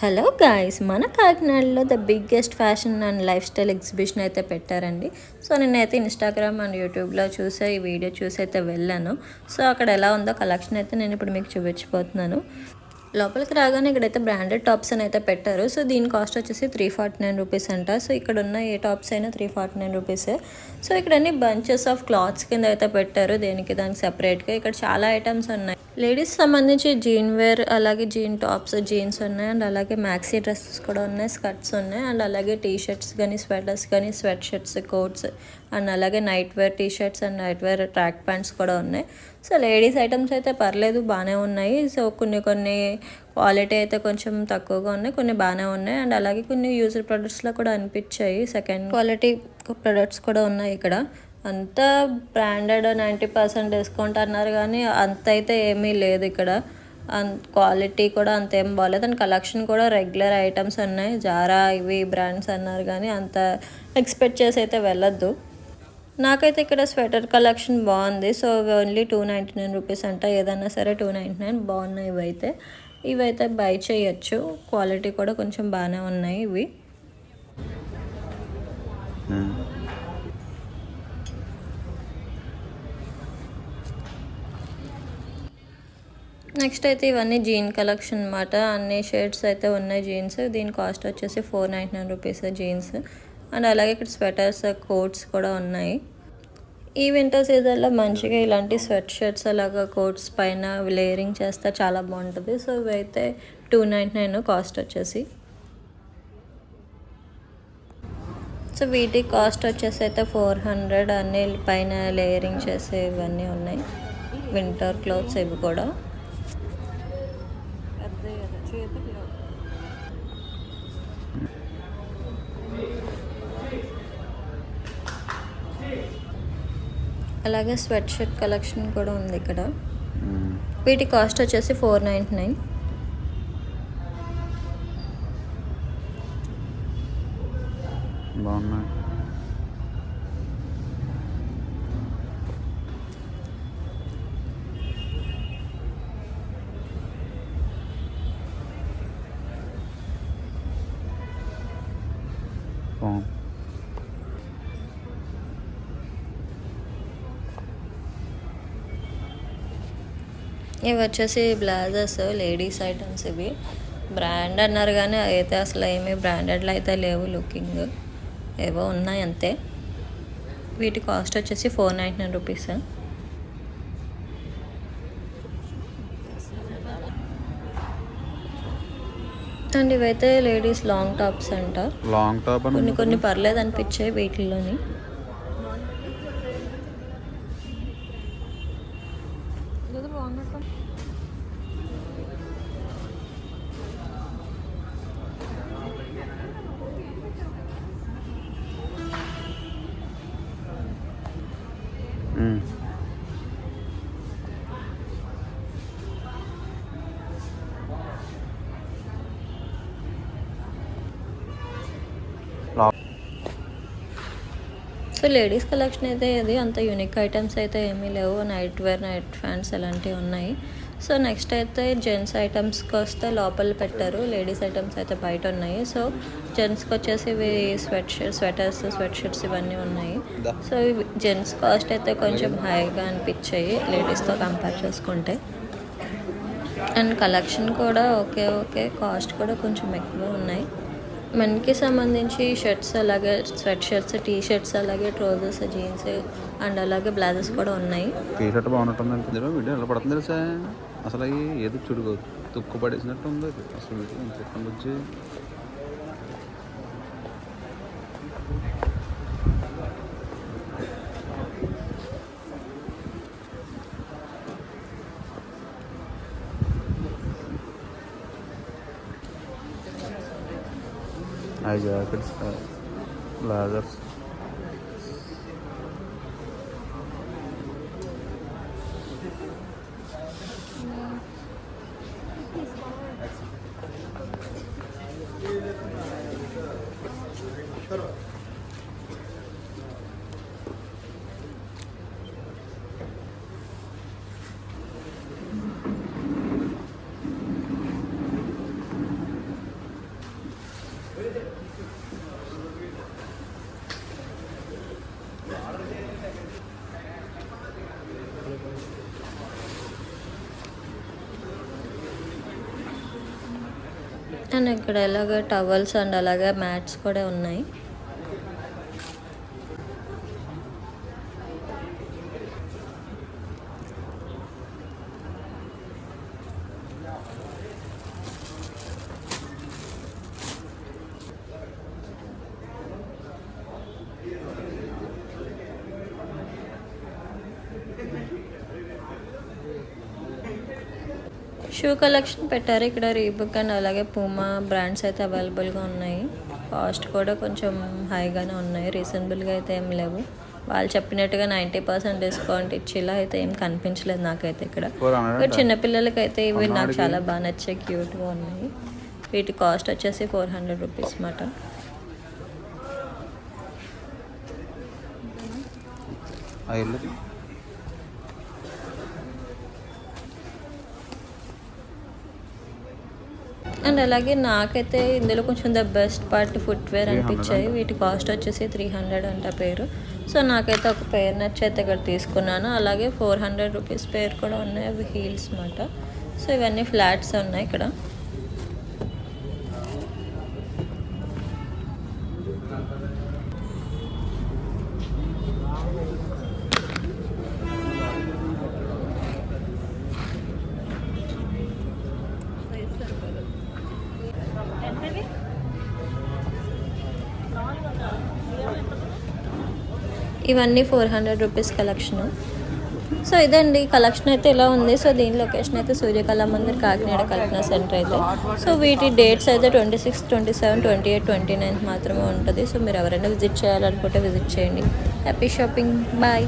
Hello guys మన కాకినాడలో the biggest fashion and lifestyle exhibition అయితే పెట్టారండి. సో నేనైతే ఇన్స్టాగ్రామ్ అండ్ యూట్యూబ్లో చూసే ఈ వీడియో చూసి అయితే వెళ్ళాను. సో అక్కడ ఎలా ఉందో కలెక్షన్ అయితే నేను ఇప్పుడు మీకు చూపించిపోతున్నాను లోపలికి రాగానే ఇక్కడైతే బ్రాండెడ్ టాప్స్ అని అయితే పెట్టారు. సో దీని కాస్ట్ వచ్చేసి త్రీ ఫార్టీ నైన్ రూపీస్ అంట. సో ఇక్కడ ఉన్న ఏ టాప్స్ అయినా త్రీ ఫార్టీ నైన్ రూపీసే సో ఇక్కడ అన్ని బంచెస్ ఆఫ్ క్లాత్స్ కింద అయితే పెట్టారు. దేనికి దానికి సెపరేట్గా ఇక్కడ చాలా ఐటమ్స్ ఉన్నాయి. లేడీస్ సంబంధించి జీన్ వేర్ అలాగే జీన్ టాప్స్ జీన్స్ ఉన్నాయి. అండ్ అలాగే మ్యాక్సీ డ్రెస్సెస్ కూడా ఉన్నాయి స్కర్ట్స్ ఉన్నాయి. అండ్ అలాగే టీ షర్ట్స్ కానీ స్వెటర్స్ కానీ స్వెట్ షర్ట్స్ కోట్స్ అండ్ అలాగే nightwear T shirts and nightwear track pants కూడా ఉన్నాయి. సో లేడీస్ ఐటమ్స్ అయితే పర్లేదు బాగానే ఉన్నాయి. సో కొన్ని కొన్ని క్వాలిటీ అయితే కొంచెం తక్కువగా ఉన్నాయి కొన్ని బాగానే ఉన్నాయి. అండ్ అలాగే కొన్ని యూజర్ ప్రొడక్ట్స్లో కూడా అనిపించాయి. సెకండ్ క్వాలిటీ ప్రొడక్ట్స్ కూడా ఉన్నాయి ఇక్కడ. అంతా బ్రాండెడ్ నైంటీ పర్సెంట్ డిస్కౌంట్ అన్నారు కానీ అంత అయితే ఏమీ లేదు ఇక్కడ. అంత క్వాలిటీ కూడా అంత ఏం బాగాలేదు అండ్ కలెక్షన్ కూడా రెగ్యులర్ ఐటమ్స్ ఉన్నాయి జారా ఇవి బ్రాండ్స్ అన్నారు కానీ అంత ఎక్స్పెక్ట్ చేసి అయితే వెళ్ళొద్దు. నాకైతే ఇక్కడ స్వెటర్ కలెక్షన్ బాగుంది. So only two ninety nine rupees అంట. ఏదైనా సరే టూ నైంటీ నైన్ బాగున్నాయి ఇవైతే. ఇవైతే బై చేయొచ్చు. క్వాలిటీ కూడా కొంచెం బాగానే ఉన్నాయి ఇవి. నెక్స్ట్ అయితే ఇవన్నీ జీన్ కలెక్షన్ అనమాట అన్ని షేడ్స్ అయితే ఉన్నాయి జీన్స్. దీని కాస్ట్ వచ్చేసి four ninety nine rupees jeans. And అలాగే ఇక్కడ స్వెటర్స్ కోట్స్ కూడా ఉన్నాయి. ఈ వింటర్ సీజన్లో మంచిగా ఇలాంటి స్వెట్ షర్ట్స్ అలాగా కోట్స్ పైన లేయరింగ్ చేస్తే చాలా బాగుంటుంది. సో ఇవైతే టూ నైంటీ నైన్ కాస్ట్ వచ్చేసి. సో వీటి కాస్ట్ వచ్చేసి అయితే ఫోర్ హండ్రెడ్ అన్ని పైన లేయరింగ్ చేసే ఇవన్నీ ఉన్నాయి. వింటర్ క్లోత్స్ ఇవి కూడా. అలాగే స్వెట్ షర్ట్ కలెక్షన్ కూడా ఉంది ఇక్కడ. వీటి కాస్ట్ వచ్చేసి ఫోర్ నైంటీ నైన్. బాగున్నాయి. ఇవి వచ్చేసి బ్లాజర్స్ లేడీస్ ఐటమ్స్ ఇవి. బ్రాండ్ అన్నారు కానీ అయితే అసలు ఏమీ బ్రాండెడ్లో అయితే లేవు లుకింగ్. ఏవో ఉన్నాయి అంతే. వీటి కాస్ట్ వచ్చేసి four ninety nine rupees. And ఇవైతే లేడీస్ లాంగ్ టాప్స్ అంట. లాంగ్ టాప్ కొన్ని కొన్ని పర్లేదు అనిపించాయి వీటిల్లోని. വന്നിട്ടും సో లేడీస్ కలెక్షన్ అయితే ఇది అంత యూనిక్ ఐటమ్స్ అయితే ఏమీ లేవు. నైట్ వేర్ నైట్ ఫ్యాన్స్ అలాంటివి ఉన్నాయి. సో నెక్స్ట్ అయితే జెంట్స్ ఐటమ్స్కి వస్తే లోపల పెట్టారు. లేడీస్ ఐటమ్స్ అయితే బయట ఉన్నాయి. సో జెంట్స్కి వచ్చేసి ఇవి sweatshirt sweaters sweatshirts ఇవన్నీ ఉన్నాయి. సో ఇవి జెంట్స్ కాస్ట్ అయితే కొంచెం హైగా అనిపించాయి లేడీస్తో కంపేర్ చేసుకుంటే. అండ్ కలెక్షన్ కూడా ఓకే ఓకే. కాస్ట్ కూడా కొంచెం ఎక్కువ ఉన్నాయి. మనకి సంబంధించి షర్ట్స్ అలాగే స్వెట్ షర్ట్స్ టీ షర్ట్స్ అలాగే ట్రౌజర్స్ జీన్స్ అండ్ అలాగే బ్లౌజెస్ కూడా ఉన్నాయి. టీ షర్ట్ బాగున్నట్టుంది వీడియో ఎలా పడుతుంది తెలుసా? అసలు ఏది ఏదో చుడుకో తుక్కు పడేసినట్టు ఉంది అసలు వీడియో ఎంత వచ్చి High jackets, blazers. Excellent. And ఇక్కడ ఇలాగ టవల్స్ అండ్ అలాగే మ్యాట్స్ కూడా ఉన్నాయి. షూ కలెక్షన్ పెట్టారు. ఇక్కడ రీబుక్ అండ్ అలాగే పూమా బ్రాండ్స్ అయితే అవైలబుల్గా ఉన్నాయి. కాస్ట్ కూడా కొంచెం హైగానే ఉన్నాయి. రీజనబుల్గా అయితే ఏం లేవు. వాళ్ళు చెప్పినట్టుగా నైంటీ పర్సెంట్ డిస్కౌంట్ ఇచ్చేలా అయితే ఏం కనిపించలేదు నాకైతే ఇక్కడ. చిన్నపిల్లలకి అయితే ఇవి నాకు చాలా బాగా నచ్చాయి క్యూట్గా ఉన్నాయి. వీటి కాస్ట్ వచ్చేసి ఫోర్ హండ్రెడ్ రూపీస్ అన్నమాట. ఆ అండ్ అలాగే నాకైతే ఇందులో కొంచెం ద బెస్ట్ పార్ట్ ఫుట్వేర్ అనిపించాయి. వీటి కాస్ట్ వచ్చేసి త్రీ హండ్రెడ్ అంట పేరు. సో నాకైతే ఒక పేర్ నచ్చి అయితే ఇక్కడ తీసుకున్నాను. అలాగే ఫోర్ హండ్రెడ్ రూపీస్ పేర్ కూడా ఉన్నాయి. అవి హీల్స్ అన్నమాట. సో ఇవన్నీ ఫ్లాట్స్ ఉన్నాయి ఇక్కడ. ఇవన్నీ four hundred rupees collection. So ఇదండి కలెక్షన్ అయితే ఇలా ఉంది. సో దీని లొకేషన్ అయితే సూర్యకళ మందిర్ కాకినాడ కల్పన సెంటర్ అయితే. సో వీటి డేట్స్ అయితే twenty six twenty seven twenty eight twenty ninth మాత్రమే ఉంటుంది. సో మీరు ఎవరైనా విజిట్ చేయాలనుకుంటే విజిట్ చేయండి. Happy shopping. బాయ్.